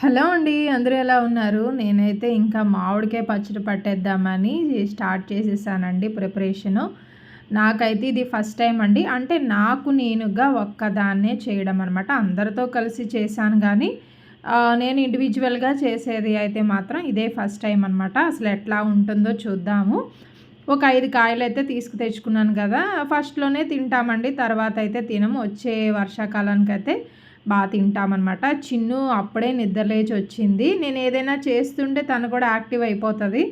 Hello అండి అందరూ ఎలా ఉన్నారు? నేనైతే ఇంకా మామిడికాయ పచ్చడి పట్టేద్దామని స్టార్ట్ చేసేసానండి ప్రిపరేషను. నాకైతే ఇది ఫస్ట్ టైం అండి. అంటే నాకు నేనుగా ఒక్కదాన్నే చేయడం అనమాట అందరితో కలిసి చేశాను కానీ నేను ఇండివిజువల్గా చేసేది అయితే మాత్రం ఇదే ఫస్ట్ టైం అనమాట అసలు ఎట్లా ఉంటుందో చూద్దాము. ఒక ఐదు కాయలు అయితే తీసుకు తెచ్చుకున్నాను కదా. ఫస్ట్లోనే తింటామండి తర్వాత అయితే తినము. వచ్చే వర్షాకాలానికి అయితే బాగా తింటామన్నమాట. చిన్ను అప్పుడే నిద్రలేచి వచ్చింది. నేను ఏదైనా చేస్తుంటే తను కూడా యాక్టివ్ అయిపోతుంది.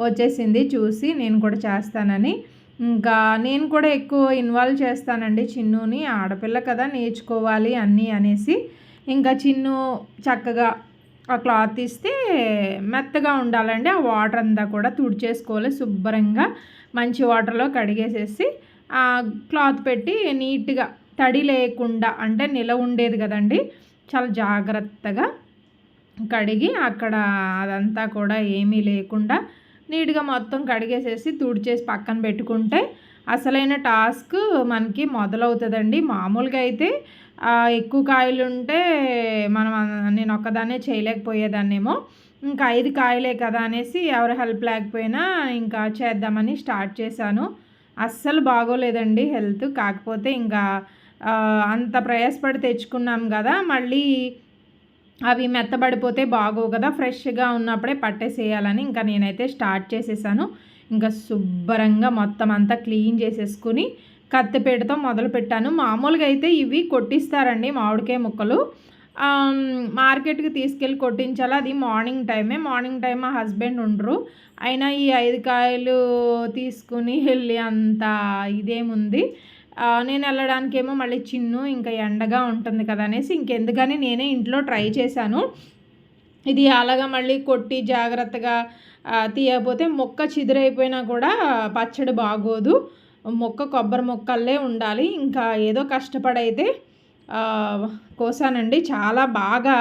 వచ్చేసింది చూసి నేను కూడా చేస్తానని. ఇంకా నేను కూడా ఎక్కువ ఇన్వాల్వ్ చేస్తానండి చిన్నుని. ఆడపిల్ల కదా నేర్చుకోవాలి అన్నీ అనేసి. ఇంకా చిన్ను చక్కగా ఆ క్లాత్ ఇస్తే మెత్తగా ఉండాలండి. ఆ వాటర్ అంతా కూడా తుడిచేసుకోవాలి. శుభ్రంగా మంచి వాటర్లో కడిగేసేసి ఆ క్లాత్ పెట్టి నీట్గా తడి లేకుండా అంటే నిల ఉండేది కదండి. చాలా జాగ్రత్తగా కడిగి అక్కడ అదంతా కూడా ఏమీ లేకుండా నీట్గా మొత్తం కడిగేసేసి తుడిచేసి పక్కన పెట్టుకుంటే అసలైన టాస్క్ మనకి మొదలవుతుందండి. మామూలుగా అయితే ఎక్కువ కాయలు ఉంటే మనం నేను ఒక్కదాన్నే చేయలేకపోయేదాన్నేమో. ఇంకా ఐదు కాయలే కదా అనేసి ఎవరు హెల్ప్ లేకపోయినా ఇంకా చేద్దామని స్టార్ట్ చేశాను. అస్సలు బాగోలేదండి హెల్త్. కాకపోతే ఇంకా అంత ప్రయాసపడి తెచ్చుకున్నాం కదా మళ్ళీ అవి మెత్తబడిపోతే బాగోవు కదా ఫ్రెష్గా ఉన్నప్పుడే పట్టేసేయాలని ఇంకా నేనైతే స్టార్ట్ చేసేసాను. ఇంకా శుభ్రంగా మొత్తం అంతా క్లీన్ చేసేసుకుని కత్తిపేటతో మొదలు పెట్టాను. మామూలుగా అయితే ఇవి కొట్టిస్తారండి మామిడికాయ ముక్కలు. మార్కెట్కి తీసుకెళ్ళి కొట్టించాలి. అది మార్నింగ్ టైమే. మార్నింగ్ టైం మా హస్బెండ్ ఉండరు. అయినా ఈ ఐదు కాయలు తీసుకుని వెళ్ళి అంత ఇదేముంది? నేను వెళ్ళడానికేమో మళ్ళీ చిన్ను ఇంకా ఎండగా ఉంటుంది కదా అనేసి ఇంకెందుకని నేనే ఇంట్లో ట్రై చేశాను. ఇది అలాగా మళ్ళీ కొట్టి జాగ్రత్తగా తీయకపోతే మొక్క చిదిరైపోయినా కూడా పచ్చడి బాగోదు. మొక్క కొబ్బరి మొక్కల్లే ఉండాలి. ఇంకా ఏదో కష్టపడైతే కోసానండి. చాలా బాగా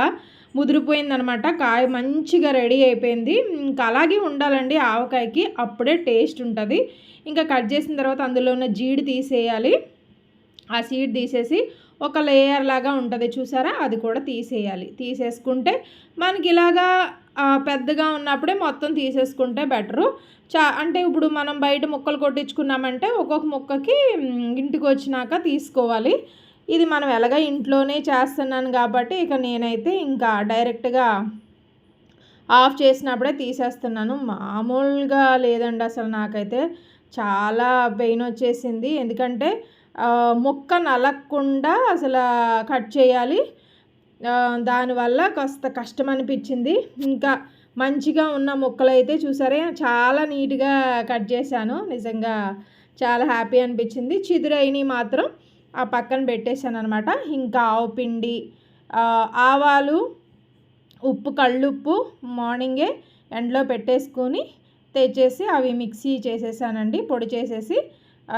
ముదిరిపోయిందనమాట. కాయ మంచిగా రెడీ అయిపోయింది. ఇంకా అలాగే ఉండాలండి ఆవకాయకి. అప్పుడే టేస్ట్ ఉంటుంది. ఇంకా కట్ చేసిన తర్వాత అందులో ఉన్న జీడి తీసేయాలి. ఆ సీడ్ తీసేసి ఒక లేయర్ లాగా ఉంటుంది చూసారా? అది కూడా తీసేయాలి. తీసేసుకుంటే మనకి ఇలాగా పెద్దగా ఉన్నప్పుడే మొత్తం తీసేసుకుంటే బెటరు. చా అంటే ఇప్పుడు మనం బయట ముక్కలు కొట్టించుకున్నామంటే ఒక్కొక్క ముక్కకి ఇంటికి వచ్చినాక తీసుకోవాలి. ఇది మనం ఎలాగ ఇంట్లోనే చేస్తున్నాను కాబట్టి ఇక నేనైతే ఇంకా డైరెక్ట్గా ఆఫ్ చేసినప్పుడే తీసేస్తున్నాను. మామూలుగా లేదండి అసలు నాకైతే చాలా పెయిన్ వచ్చేసింది. ఎందుకంటే ముక్క నలగకుండా అసలు కట్ చేయాలి. దానివల్ల కాస్త కష్టం అనిపించింది ఇంకా మంచిగా ఉన్న ముక్కలు అయితే చూసారే చాలా నీట్గా కట్ చేశాను. నిజంగా చాలా హ్యాపీ అనిపించింది. చిదురైనవి మాత్రం ఆ పక్కన పెట్టేశాను అనమాట ఇంకా ఆవు పిండి ఆవాలు ఉప్పు కళ్ళుప్పు మార్నింగే ఎండలో పెట్టేసుకొని తెచ్చేసి అవి మిక్సీ చేసేసానండి పొడి చేసేసి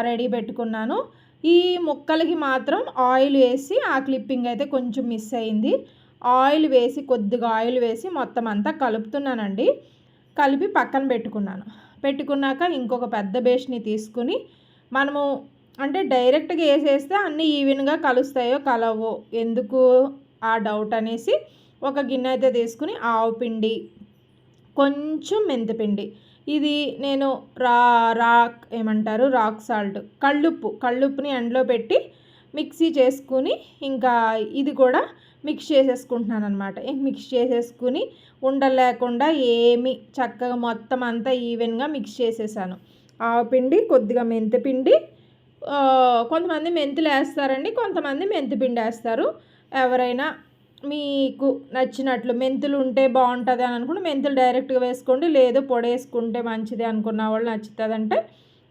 రెడీ పెట్టుకున్నాను. ఈ ముక్కలకి మాత్రం ఆయిల్ వేసి ఆ క్లిప్పింగ్ అయితే కొంచెం మిస్ అయింది. ఆయిల్ వేసి కొద్దిగా ఆయిల్ వేసి మొత్తం అంతా కలుపుతున్నానండి. కలిపి పక్కన పెట్టుకున్నాను. పెట్టుకున్నాక ఇంకొక పెద్ద బేస్ని తీసుకుని మనము అంటే డైరెక్ట్గా వేసేస్తే అన్నీ ఈవెన్గా కలుస్తాయో కలవో ఎందుకు ఆ డౌట్ అనేసి ఒక గిన్నె అయితే తీసుకుని ఆవు పిండి కొంచెం మెంతిపిండి ఇది నేను రా రాక్ ఏమంటారు? Rock salt. కళ్ళుప్పు కళ్ళుప్పుని ఎండలో పెట్టి మిక్సీ చేసుకుని ఇంకా ఇది కూడా మిక్స్ చేసేసుకుంటున్నాను అనమాట మిక్స్ చేసేసుకుని ఉండలేకుండా ఏమి చక్కగా మొత్తం అంతా ఈవెన్గా మిక్స్ చేసేసాను. ఆవు పిండి కొద్దిగా మెంతిపిండి కొంతమంది మెంతులు వేస్తారండి కొంతమంది మెంతిపిండి వేస్తారు ఎవరైనా మీకు నచ్చినట్లు మెంతులు ఉంటే బాగుంటుంది అని అనుకుంటే మెంతులు డైరెక్ట్గా వేసుకోండి లేదు పొడి వేసుకుంటే మంచిది అనుకున్న వాళ్ళు నచ్చుతుందంటే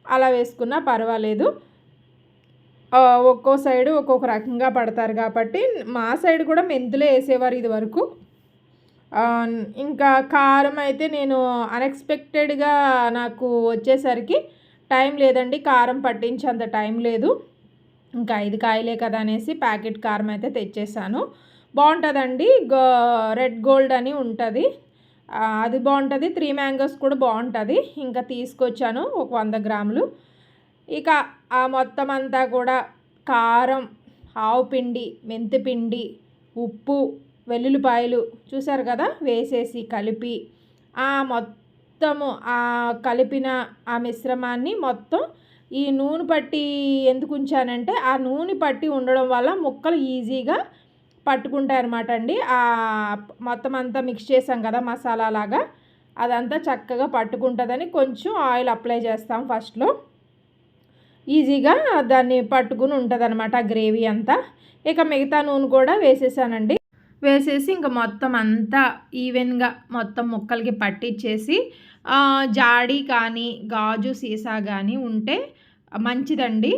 అలా వేసుకున్నా పర్వాలేదు. ఒక్కో సైడు ఒక్కొక్క రకంగా పడతారు కాబట్టి మా సైడ్ కూడా మెంతులే వేసేవారు ఇది వరకు ఇంకా కారం అయితే నేను అన్ఎక్స్పెక్టెడ్గా నాకు వచ్చేసరికి టైం లేదండి కారం పట్టించేంత టైం లేదు. ఇంకా ఐదు కాయలే కదా అనేసి ప్యాకెట్ కారం అయితే తెచ్చేసాను. బాగుంటుందండి గో రెడ్ గోల్డ్ అని ఉంటుంది. అది బాగుంటుంది త్రీ మ్యాంగోస్ కూడా బాగుంటుంది. ఇంకా తీసుకొచ్చాను ఒక వంద గ్రాములు. ఇక ఆ మొత్తం అంతా కూడా కారం ఆవు పిండి మెంతిపిండి ఉప్పు వెల్లుల్లిపాయలు చూసారు కదా వేసేసి కలిపి ఆ మొత్తం మొత్తము కలిపిన ఆ మిశ్రమాన్ని మొత్తం ఈ నూనె పట్టి ఎందుకు ఉంచానంటే ఆ నూనె పట్టి ఉండడం వల్ల ముక్కలు ఈజీగా పట్టుకుంటాయి అనమాట అండి. ఆ మొత్తం అంతా మిక్స్ చేసాం కదా మసాలా లాగా. అదంతా చక్కగా పట్టుకుంటుందని కొంచెం ఆయిల్ అప్లై చేస్తాం ఫస్ట్లో ఈజీగా దాన్ని పట్టుకుని ఉంటుంది అనమాట ఆ గ్రేవీ అంతా. ఇక మిగతా నూనె కూడా వేసేసానండి. వేసేసి ఇంకా మొత్తం అంతా ఈవెన్గా మొత్తం ముక్కలకి పట్టించేసి జాడి కానీ గాజు సీసా కానీ ఉంటే మంచిదండి.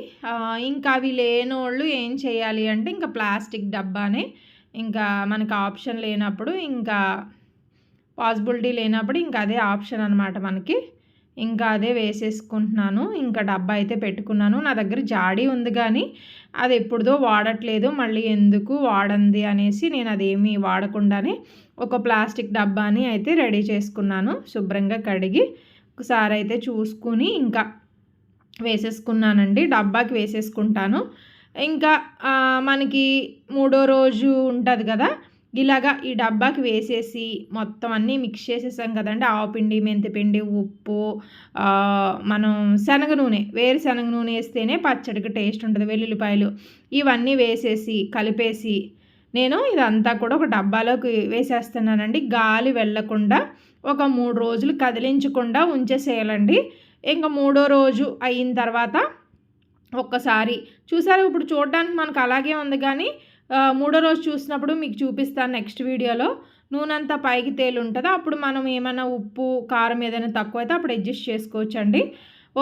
ఇంకా అవి లేనోళ్ళు ఏం చేయాలి అంటే ఇంకా ప్లాస్టిక్ డబ్బానే ఇంకా మనకు ఆప్షన్ లేనప్పుడు ఇంకా పాసిబిలిటీ లేనప్పుడు ఇంకా అదే ఆప్షన్ అనమాట మనకి. ఇంకా అదే వేసేసుకుంటున్నాను. ఇంకా డబ్బా అయితే పెట్టుకున్నాను. నా దగ్గర జాడీ ఉంది కానీ అది ఎప్పుడుదో వాడట్లేదు. మళ్ళీ ఎందుకు వాడంది అనేసి నేను అదేమీ వాడకుండానే ఒక ప్లాస్టిక్ డబ్బాని అయితే రెడీ చేసుకున్నాను. శుభ్రంగా కడిగి ఒకసారి అయితే చూసుకుని ఇంకా వేసేసుకున్నానండి. డబ్బాకి వేసేసుకుంటాను. ఇంకా మనకి మూడో రోజు ఉంటుంది కదా ఇలాగా ఈ డబ్బాకి వేసేసి మొత్తం అన్నీ మిక్స్ చేసేసాం కదండి. ఆవపిండి మెంతిపిండి ఉప్పు మనం శనగ నూనె వేరు శనగ నూనె వేస్తేనే పచ్చడికి టేస్ట్ ఉంటుంది. వెల్లుల్లిపాయలు ఇవన్నీ వేసేసి కలిపేసి నేను ఇదంతా కూడా ఒక డబ్బాలోకి వేసేస్తున్నానండి. గాలి వెళ్ళకుండా ఒక మూడు రోజులు కదిలించకుండా ఉంచేసేయాలండి. ఇంకా మూడో రోజు అయిన తర్వాత ఒక్కసారి చూసారు ఇప్పుడు చూడడానికి మనకు అలాగే ఉంది కానీ మూడో రోజు చూసినప్పుడు మీకు చూపిస్తాను నెక్స్ట్ వీడియోలో. నూనె అంతా పైకి తేలి ఉంటుందో అప్పుడు మనం ఏమైనా ఉప్పు కారం ఏదైనా తక్కువ అయితే అప్పుడు అడ్జస్ట్ చేసుకోవచ్చండి.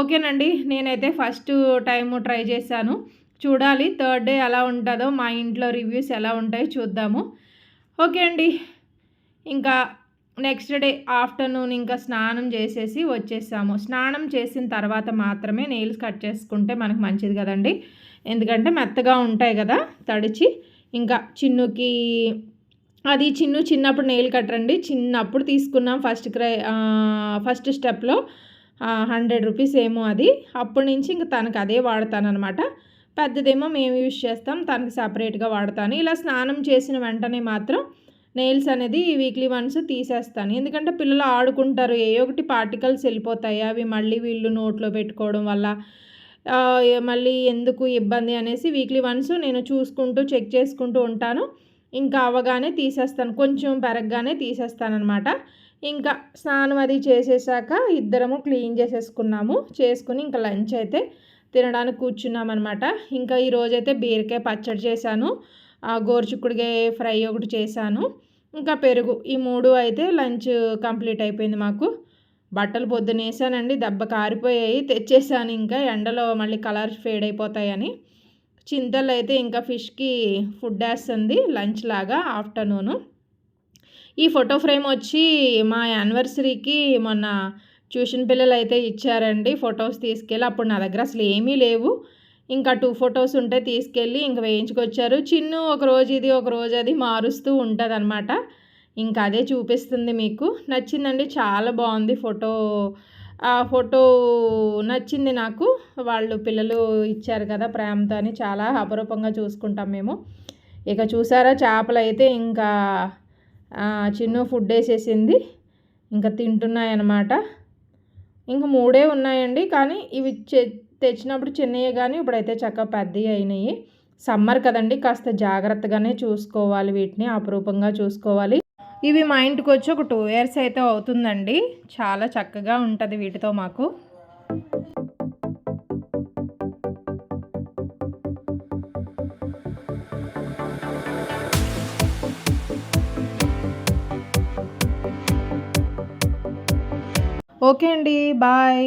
ఓకేనండి నేనైతే ఫస్ట్ టైము ట్రై చేశాను. చూడాలి థర్డ్ డే ఎలా ఉంటుందో మా ఇంట్లో రివ్యూస్ ఎలా ఉంటాయో చూద్దాము. ఓకే అండి ఇంకా నెక్స్ట్ డే ఆఫ్టర్నూన్ ఇంకా స్నానం చేసేసి వచ్చేసాము. స్నానం చేసిన తర్వాత మాత్రమే నెయిల్స్ కట్ చేసుకుంటే మనకు మంచిది కదండి. ఎందుకంటే మెత్తగా ఉంటాయి కదా తడిచి. ఇంకా చిన్నుకి అది చిన్ను చిన్నప్పుడు నెయిల్ కట్టరండి చిన్నప్పుడు తీసుకున్నాం ఫస్ట్ క్రై ఫస్ట్ స్టెప్లో హండ్రెడ్ రూపీస్ ఏమో అది. అప్పటి నుంచి ఇంకా తనకు అదే వాడతానమాట పెద్దదేమో మేము యూజ్ చేస్తాం తనకి సపరేట్గా వాడతాను. ఇలా స్నానం చేసిన వెంటనే మాత్రం నెయిల్స్ అనేది వీక్లీ వన్స్ తీసేస్తాను. ఎందుకంటే పిల్లలు ఆడుకుంటారు ఏ ఒకటి పార్టికల్స్ వెళ్ళిపోతాయి. అవి మళ్ళీ వీళ్ళు నోట్లో పెట్టుకోవడం వల్ల మళ్ళీ ఎందుకు ఇబ్బంది అనేసి వీక్లీ వన్స్ నేను చూసుకుంటూ చెక్ చేసుకుంటూ ఉంటాను. ఇంకా అవగానే తీసేస్తాను. కొంచెం పెరగగానే తీసేస్తానమాట ఇంకా స్నానం అది చేసేసాక ఇద్దరము క్లీన్ చేసేసుకున్నాము. చేసుకుని ఇంకా లంచ్ అయితే తినడానికి కూర్చున్నామన్నమాట. ఇంకా ఈరోజైతే బీరకాయ పచ్చడి చేశాను. గోరుచుక్కుడికాయ ఫ్రై ఒకటి చేశాను. ఇంకా పెరుగు. ఈ మూడు అయితే లంచ్ కంప్లీట్ అయిపోయింది మాకు. బట్టలు పొద్దునేసానండి దెబ్బ కారిపోయాయి తెచ్చేసాను ఇంకా. ఎండలో మళ్ళీ కలర్ ఫేడ్ అయిపోతాయని. చింతలు అయితే ఇంకా ఫిష్కి ఫుడ్ వేస్తుంది లంచ్ లాగా ఆఫ్టర్నూను. ఈ ఫోటో ఫ్రేమ్ వచ్చి మా యానివర్సరీకి మొన్న ట్యూషన్ పిల్లలు అయితే ఇచ్చారండి ఫొటోస్ తీసుకెళ్ళి. అప్పుడు నా దగ్గర అసలు ఏమీ లేవు. ఇంకా టూ ఫొటోస్ ఉంటే తీసుకెళ్ళి ఇంకా వేయించుకొచ్చారు. చిన్ను ఒక రోజు ఇది ఒక రోజు అది మారుస్తూ ఉంటుంది అనమాట ఇంకా అదే చూపిస్తుంది మీకు. నచ్చిందండి. చాలా బాగుంది ఫోటో. ఆ ఫోటో నచ్చింది నాకు. వాళ్ళు పిల్లలు ఇచ్చారు కదా ప్రేమతో అని చాలా అపరూపంగా చూసుకుంటాం మేము. ఇక చూసారా చేపలు అయితే ఇంకా చిన్న ఫుడ్ వేసేసింది. ఇంకా తింటున్నాయన్నమాట. ఇంకా మూడే ఉన్నాయండి. కానీ ఇవి తెచ్చినప్పుడు చిన్నవి కానీ ఇప్పుడైతే చక్కగా పెద్దవి అయినాయి. సమ్మర్ కదండి. కాస్త జాగ్రత్తగానే చూసుకోవాలి వీటిని. అపరూపంగా చూసుకోవాలి. ఇవి మా ఇంటికి వచ్చి ఒక టూ ఇయర్స్ అయితే అవుతుందండి. చాలా చక్కగా ఉంటుంది వీటితో మాకు. ఓకే అండి. బాయ్.